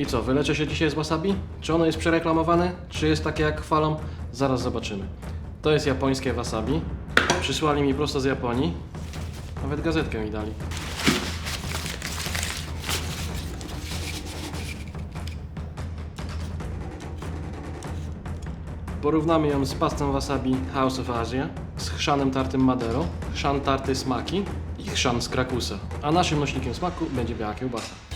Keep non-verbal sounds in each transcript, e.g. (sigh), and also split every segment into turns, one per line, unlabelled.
I co, wyleczę się dzisiaj z wasabi? Czy ono jest przereklamowane? Czy jest takie jak chwalą? Zaraz zobaczymy. To jest japońskie wasabi. Przysłali mi prosto z Japonii. Nawet gazetkę mi dali. Porównamy ją z pastą wasabi House of Asia, z chrzanem tartym Madero, chrzan tarty smaki i chrzan z Krakusa. A naszym nośnikiem smaku będzie biała kiełbasa.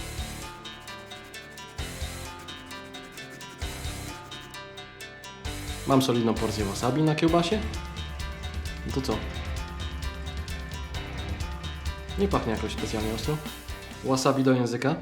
Mam solidną porcję wasabi na kiełbasie. No to co? Nie pachnie jakoś specjalnie ostro. Wasabi do języka.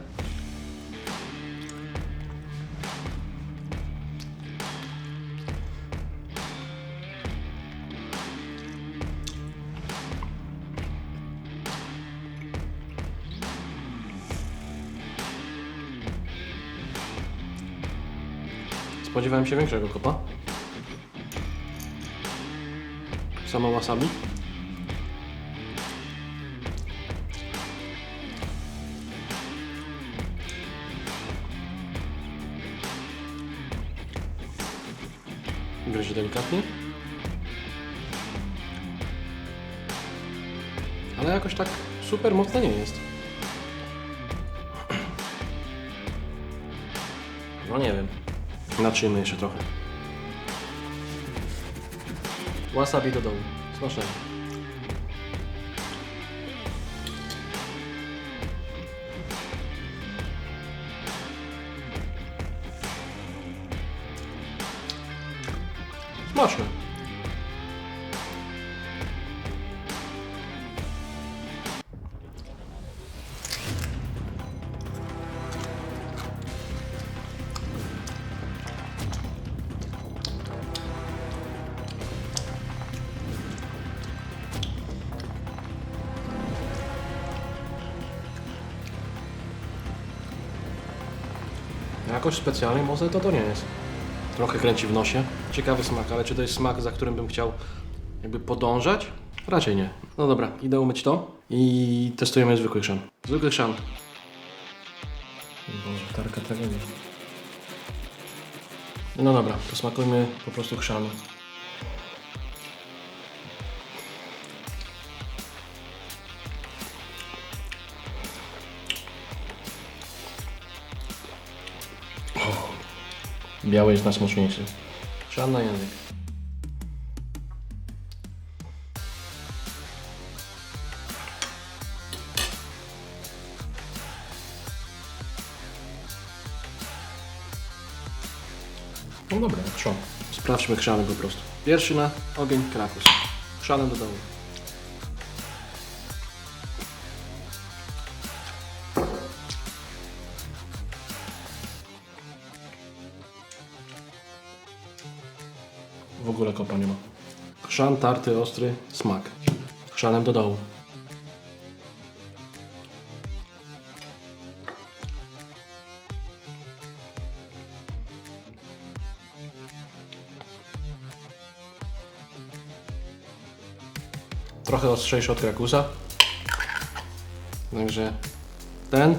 Spodziewałem się większego kopa. Samo wasabi. Gryzie delikatnie. Ale jakoś tak super mocno nie jest. No nie wiem. Natrzyjmy jeszcze trochę. Wasabi do dołu. Smacznego. Smaczne. Jakoś specjalnie mocne to to nie jest. Trochę kręci w nosie. Ciekawy smak, ale czy to jest smak, za którym bym chciał jakby podążać? Raczej nie. No dobra, idę umyć to i testujemy zwykły chrzan. Zwykły chrzan. Boże, tarka nie. No dobra, to smakujmy po prostu chrzanu. Biały jest najsmaczniejszy. Chrzan na język. No dobra, chrzan. Sprawdźmy chrzany po prostu. Pierwszy na ogień krakus. Chrzanem do dołu. W ogóle kopa nie ma. Chrzan tarty, ostry, smak. Chrzanem do dołu. Trochę ostrzejszy od krakusa. Także ten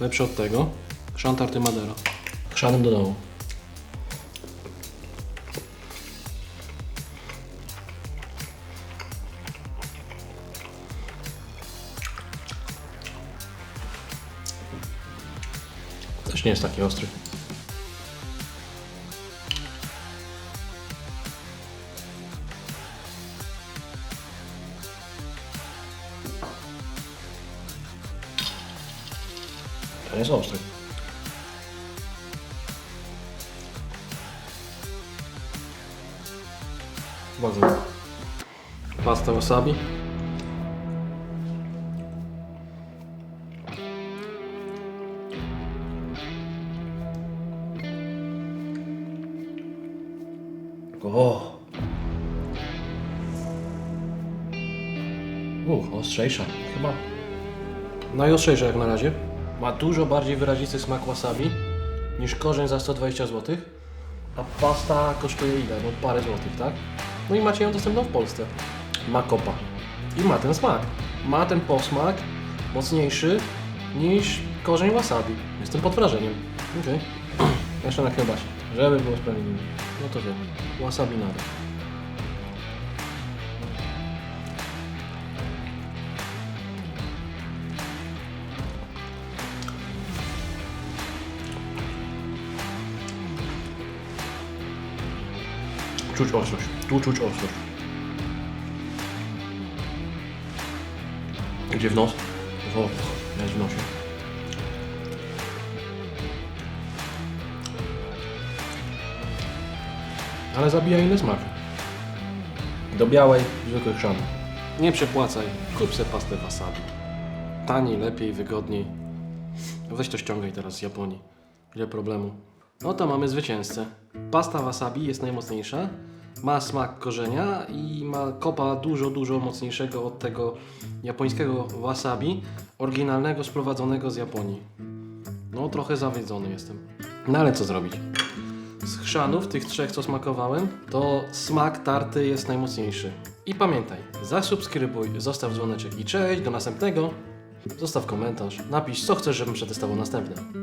lepszy od tego. Chrzan tarty Madero. Chrzanem do dołu. Też nie jest taki ostry. To jest ostry. Bardzo. Pasta wasabi. O! Uch, ostrzejsza. Chyba najostrzejsza jak na razie. Ma dużo bardziej wyrazisty smak wasabi niż korzeń za 120 zł. A pasta kosztuje ile? No parę złotych, tak? No i macie ją dostępną w Polsce. Ma kopa. I ma ten smak. Ma ten posmak mocniejszy niż korzeń wasabi. Jestem pod wrażeniem. Okej. (clears throat) Jeszcze na kiełbasie, żeby było sprawiedliwe. No to wiem. Wasabi na dół. Czuć ostrość. Tu czuć ostrość. Gdzie w nos? O, jest w nosie. Ale zabija inny smak. Do białej, zwykłych chrzanów. Nie przepłacaj, kup se pastę wasabi. Taniej, lepiej, wygodniej. Weź to ściągaj teraz z Japonii. Ile problemu. No to mamy zwycięzcę. Pasta wasabi jest najmocniejsza. Ma smak korzenia i ma kopa dużo, dużo mocniejszego od tego japońskiego wasabi, oryginalnego sprowadzonego z Japonii. No trochę zawiedzony jestem. No ale co zrobić? Z chrzanów, tych trzech co smakowałem, to smak tarty jest najmocniejszy. I pamiętaj, zasubskrybuj, zostaw dzwoneczek i cześć, do następnego. Zostaw komentarz, napisz co chcesz, żebym przetestował następne.